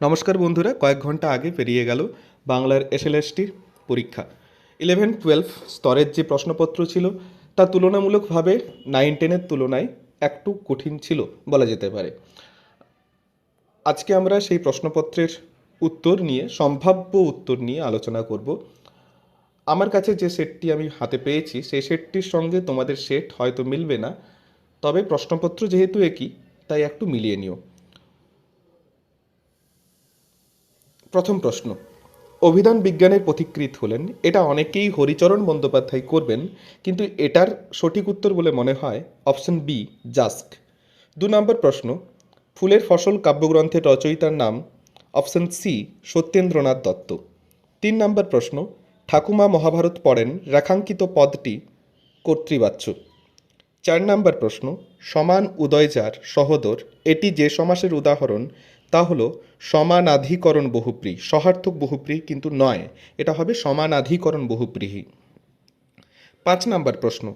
নমস্কার বন্ধুরা, কয়েক ঘণ্টা আগে পেরিয়ে গেল বাংলার এসএলএসটির পরীক্ষা। ইলেভেন টুয়েলভ স্তরের যে প্রশ্নপত্র ছিল, তা তুলনামূলকভাবে নাইন টেনের তুলনায় একটু কঠিন ছিল বলা যেতে পারে। আজকে আমরা সেই প্রশ্নপত্রের উত্তর নিয়ে, সম্ভাব্য উত্তর নিয়ে আলোচনা করব। আমার কাছে যে সেটটি আমি হাতে পেয়েছি, সেই সেটটির সঙ্গে তোমাদের সেট হয়তো মিলবে না, তবে প্রশ্নপত্র যেহেতু একই, তাই একটু মিলিয়ে নিও। প্রথম প্রশ্ন, অভিধান বিজ্ঞানের পথিকৃৎ হলেন। এটা অনেকেই হরিচরণ বন্দ্যোপাধ্যায় করবেন, কিন্তু এটার সঠিক উত্তর বলে মনে হয় অপশন বি, জাস্ক। দু নম্বর প্রশ্ন, ফুলের ফসল কাব্যগ্রন্থের রচয়িতার নাম, অপশন সি, সত্যেন্দ্রনাথ দত্ত। তিন নম্বর প্রশ্ন, ঠাকুমা মহাভারত পড়েন, রেখাঙ্কিত পদটি কর্তৃবাচ্য। চার নাম্বার প্রশ্ন, সমান উদয়চার সহদর, এটি যে সমাসের উদাহরণ, তা হলো সমানাধিকরণ বহুপ্রী, সহার্থক বহুপ্রী কিন্তু নয়, এটা হবে সমানাধিকরণ বহুব্রীহি পাঁচ নাম্বার প্রশ্ন,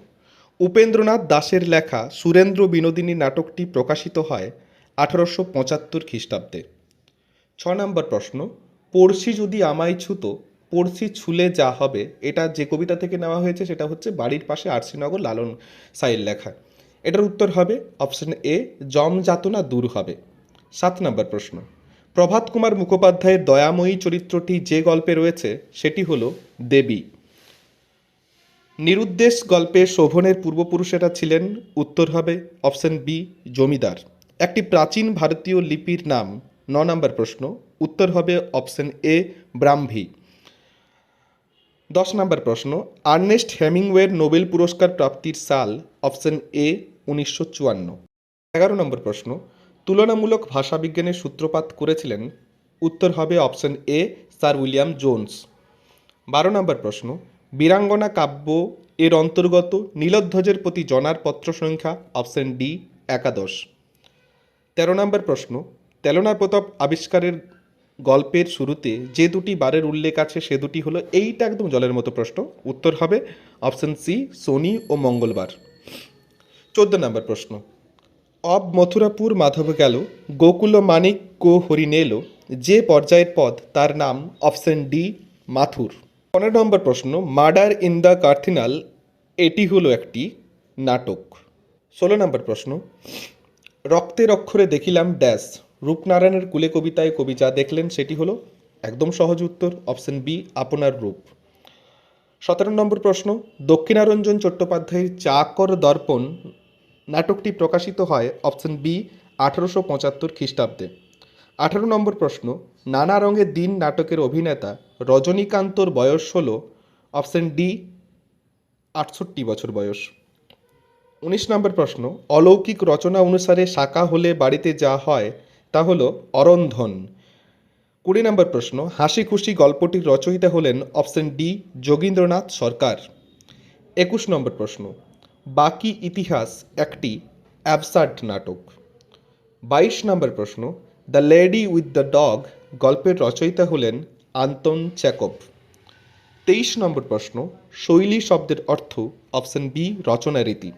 উপেন্দ্রনাথ দাসের লেখা সুরেন্দ্র বিনোদিনী নাটকটি প্রকাশিত হয় আঠারোশো পঁচাত্তর খ্রিস্টাব্দে। ছ নম্বর প্রশ্ন, পড়শি যদি আমায় ছুতো পড়শি ছুলে যা হবে, এটা যে কবিতা থেকে নেওয়া হয়েছে সেটা হচ্ছে বাড়ির পাশে আরসিনগর লালন সাইয়ের লেখা। এটার উত্তর হবে অপশন এ জম যাতনা দূর হবে। সাত নম্বর প্রশ্ন। প্রভাত কুমার মুখোপাধ্যায়ের দয়াময়ী চরিত্রটি যে গল্পে রয়েছে, সেটি হলো দেবী। নিরুদ্দেশ গল্পে শোভনের পূর্বপুরুষেরা ছিলেন, উত্তর হবে অপশন বি জমিদার। একটি প্রাচীন ভারতীয় লিপির নাম, ন নম্বর প্রশ্ন, উত্তর হবে অপশন এ ব্রাহ্মী। দশ নম্বর প্রশ্ন, আর্নেস্ট হেমিংওয়ের নোবেল পুরস্কার প্রাপ্তির সাল, অপশন এ, উনিশশো চুয়ান্ন। এগারো নম্বর প্রশ্ন, তুলনামূলক ভাষাবিজ্ঞানের সূত্রপাত করেছিলেন, উত্তর হবে option A, sir William Jones. বারো নম্বর প্রশ্ন, বীরাঙ্গনা কাব্য এর অন্তর্গত নীলধ্বজের প্রতি জনার পত্র সংখ্যা, অপশন ডি, একাদশ। তেরো নম্বর প্রশ্ন, তেলনা প্রতাপ আবিষ্কারের গল্পের শুরুতে যে দুটি বারের উল্লেখ আছে সে দুটি হলো, এইটা একদম জলের মতো প্রশ্ন। উত্তর হবে অপশন সি, শনি ও মঙ্গলবার। চোদ্দ নম্বর প্রশ্ন। অব মথুরাপুর মাধব গেল, গোকুল মানিক কো হরিণ যে পর্যায়ের পদ তার নাম অপশন ডি, মাথুর। পনেরো নম্বর প্রশ্ন, মার্ডার ইন দ্য কার্থিনাল, এটি হলো একটি নাটক। ষোলো নম্বর প্রশ্ন, রক্তের অক্ষরে দেখিলাম ড্যাশ। রূপনারায়ণের কুলে কবিতায় কবি যা দেখলেন সেটি হলো একদম সহজ উত্তর, অপশন বি, আপনার রূপ। সতেরো নম্বর প্রশ্ন, দক্ষিণারঞ্জন চট্টোপাধ্যায়ের চাকর দর্পণ নাটকটি প্রকাশিত হয় অপশন বি, আঠারোশো পঁচাত্তর খ্রিস্টাব্দে। আঠারো নম্বর প্রশ্ন, নানা রঙের দিন নাটকের অভিনেতা রজনীকান্তর বয়স হল অপশন ডি, আটষট্টি বছর বয়স। উনিশ নম্বর প্রশ্ন, অলৌকিক রচনা অনুসারে শাখা হলে বাড়িতে যা হয় তা হলো অরন্ধন। কুড়ি নম্বর প্রশ্ন হাসি খুশি গল্পটির রচয়িতা হলেন অপশন ডি, যোগীন্দ্রনাথ সরকার। একুশ নম্বর প্রশ্ন, বাকি ইতিহাস একটি অ্যাবসার্ড নাটক। বাইশ নম্বর প্রশ্ন, the lady with the dog গল্পের রচয়িতা হলেন আন্তন চ্যাকব। তেইশ নম্বর প্রশ্ন, শৈলী শব্দের অর্থ অপশন বি, রচনা রীতি।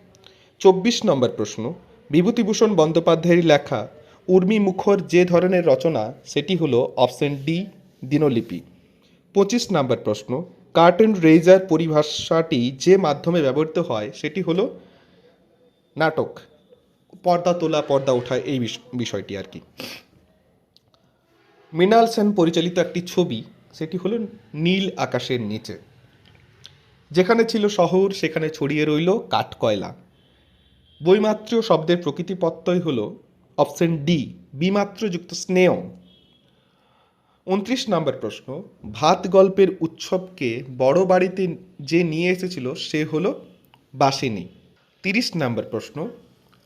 চব্বিশ নম্বর প্রশ্ন, বিভূতিভূষণ বন্দ্যোপাধ্যায়ের লেখা উর্মি মুখর যে ধরনের রচনা, সেটি হলো অপশন ডি, দিনলিপি। পঁচিশ নাম্বার প্রশ্ন, কার্টেন রেজার পরিভাষাটি যে মাধ্যমে ব্যবহৃত হয়, সেটি হলো নাটক। পর্দা তোলা, পর্দা ওঠা, এই বিষ- বিষয়টি আর কি। মৃণাল সেন পরিচালিত একটি ছবি, সেটি হলো নীল আকাশের নিচে। যেখানে ছিল শহর, সেখানে ছড়িয়ে রইল কাঠকয়লা। বইমাত্রীয় শব্দের প্রকৃতিপত্তই হল অপশন ডি, বিমাত্রযুক্ত স্নেহ। উনত্রিশ নম্বর প্রশ্ন, ভাত গল্পের উৎসবকে বড় বাড়িতে যে নিয়ে এসেছিল, সে হলো বাসিনী। তিরিশ নম্বর প্রশ্ন,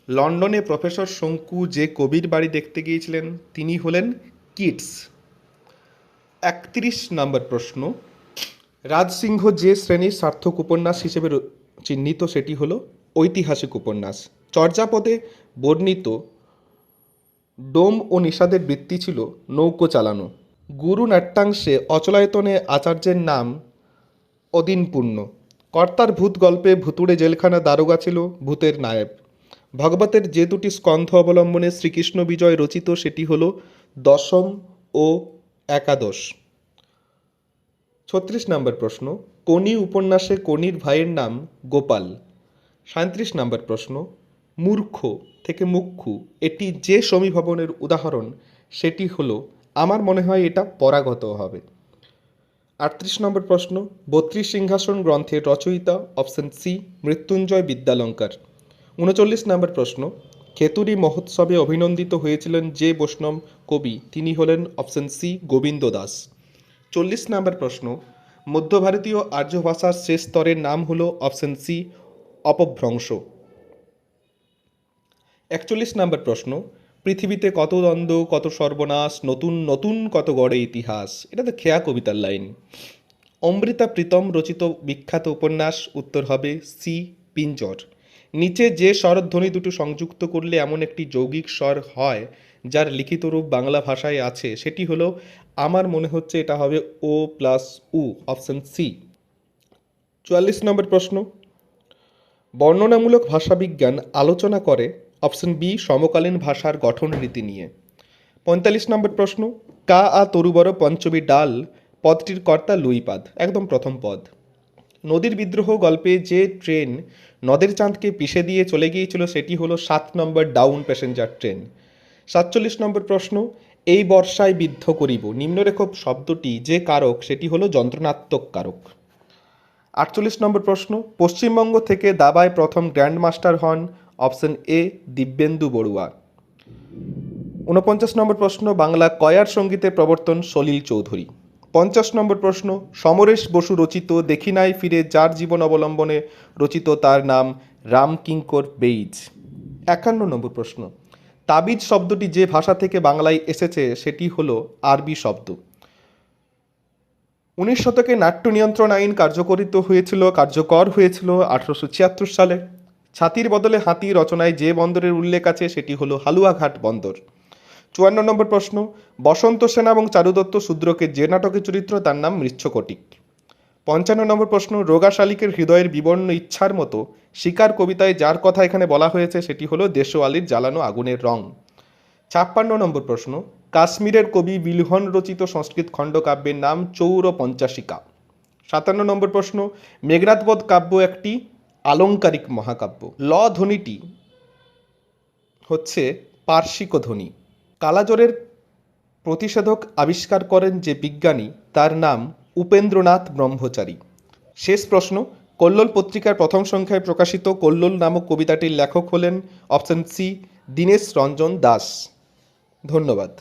লন্ডনে প্রফেসর শঙ্কু যে কবির বাড়ি দেখতে গিয়েছিলেন, তিনি হলেন কিটস একত্রিশ নম্বর প্রশ্ন, রাজসিংহ যে শ্রেণির সার্থক উপন্যাস হিসেবে চিহ্নিত সেটি হলো ঐতিহাসিক উপন্যাস। চর্যাপদে বর্ণিত ডোম ও নিষাদের বৃত্তি ছিল নৌকো চালানো। গুরু নাট্যাংশে অচলায়তনে আচার্যের নাম অদিনপূর্ণ। কর্তার ভূত গল্পে ভুতুড়ে জেলখানা দারোগা ছিল ভূতের নায়েব। ভগবতের যে দুটি স্কন্ধ অবলম্বনে শ্রীকৃষ্ণ বিজয় রচিত সেটি হল দশম ও একাদশ। ছত্রিশ নম্বর প্রশ্ন কোনি উপন্যাসে কোনির ভাইয়ের নাম গোপাল। সাঁত্রিশ নম্বর প্রশ্ন মূর্খ থেকে মুখ্যু, এটি যে সমীভবনের উদাহরণ, সেটি হলো, আমার মনে হয় এটা পরাগত হবে। আটত্রিশ নম্বর প্রশ্ন, বত্রিশ সিংহাসন গ্রন্থের রচয়িতা, অপশন সি, মৃত্যুঞ্জয় বিদ্যালঙ্কার। উনচল্লিশ নম্বর প্রশ্ন, খেতুরি মহোৎসবে অভিনন্দিত হয়েছিলেন যে বৈষ্ণব কবি, তিনি হলেন অপশন সি, গোবিন্দ দাস। চল্লিশ নম্বর প্রশ্ন মধ্য ভারতীয় আর্য ভাষার শেষ স্তরের নাম হল অপশন সি, অপভ্রংশ। একচল্লিশ নম্বর প্রশ্ন, পৃথিবীতে কত দ্বন্দ্ব, কত সর্বনাশ, নতুন নতুন কত গড়ে ইতিহাস? এটা তো খেয়া কবিতার লাইন। অমৃতা প্রীতম রচিত বিখ্যাত উপন্যাস, উত্তর হবে সি, পিঞ্জর। নিচে যে স্বরধ্বনি দুটো সংযুক্ত করলে এমন একটি যৌগিক স্বর হয়, যার লিখিত রূপ বাংলা ভাষায় আছে। সেটি হলো, আমার মনে হচ্ছে এটা হবে ও প্লাস উ, অপশন সি। চুয়াল্লিশ নম্বর প্রশ্ন, বর্ণনামূলক ভাষাবিজ্ঞান আলোচনা করে অপশন বি, সমকালীন ভাষার গঠন রীতি নিয়ে। পঁয়তাল্লিশ নম্বর প্রশ্ন, কা আ তরুবর পঞ্চমী ডাল, পদটির কর্তা লুইপাদ একদম প্রথম পদ। নদীর বিদ্রোহ গল্পে যে ট্রেন নদের চাঁদকে পিষে দিয়ে চলে গিয়েছিল, সেটি হলো সাত নম্বর ডাউন প্যাসেঞ্জার ট্রেন। সাতচল্লিশ নম্বর প্রশ্ন, এই বর্ষায় বিদ্ধ করিব। নিম্নরেখ শব্দটি যে কারক, সেটি হলো যন্ত্রণাত্মক কারক। আটচল্লিশ নম্বর প্রশ্ন, পশ্চিমবঙ্গ থেকে দাবায় প্রথম গ্র্যান্ড মাস্টার হন অপশন এ, দিব্যেন্দু বড়ুয়া। উনপঞ্চাশ নম্বর প্রশ্ন, বাংলা কয়ার সঙ্গীতের প্রবর্তন সলিল চৌধুরী। পঞ্চাশ নম্বর প্রশ্ন, সমরেশ বসু রচিত দেখি নাই ফিরে যার জীবন অবলম্বনে রচিত তার নাম রামকিঙ্কর বেইজ। একান্ন নম্বর প্রশ্ন, তাবিজ শব্দটি যে ভাষা থেকে বাংলায় এসেছে সেটি হলো আরবি শব্দ। উনিশ শতকে নাট্য নিয়ন্ত্রণ আইন কার্যকরিত হয়েছিল, কার্যকর হয়েছিল আঠারোশো ছিয়াত্তর সালে। ছাতির বদলে হাতি রচনায় যে বন্দরের উল্লেখ আছে, সেটি হলো হালুয়াঘাট বন্দর। চুয়ান্ন নম্বর প্রশ্ন, বসন্ত সেনা এবং চারুদত্ত শূদ্রকে যে নাটকের চরিত্র, তার নাম মৃচ্ছকটিক পঞ্চান্ন নম্বর প্রশ্ন, রোগা শালিকের হৃদয়ের বিবর্ণ ইচ্ছার মতো শিকার কবিতায় যার কথা এখানে বলা হয়েছে, সেটি হলো দেশোয়ালির জ্বালানো আগুনের রং। ছাপ্পান্ন নম্বর প্রশ্ন, কাশ্মীরের কবি বিলহন রচিত সংস্কৃত খণ্ডকাব্যের নাম চৌর পঞ্চাশিকা। সাতান্ন নম্বর প্রশ্ন মেঘনাথবধ কাব্য একটি আলংকারিক মহাকাব্য। ল ধ্বনিটি হচ্ছে পার্শ্বিক ধ্বনি। কালাজ্বরের প্রতিষেধক আবিষ্কার করেন যে বিজ্ঞানী, তার নাম উপেন্দ্রনাথ ব্রহ্মচারী। শেষ প্রশ্ন, কল্লোল পত্রিকার প্রথম সংখ্যায় প্রকাশিত কল্লোল নামক কবিতাটির লেখক হলেন অপশন সি, দীনেশ রঞ্জন দাস। ধন্যবাদ।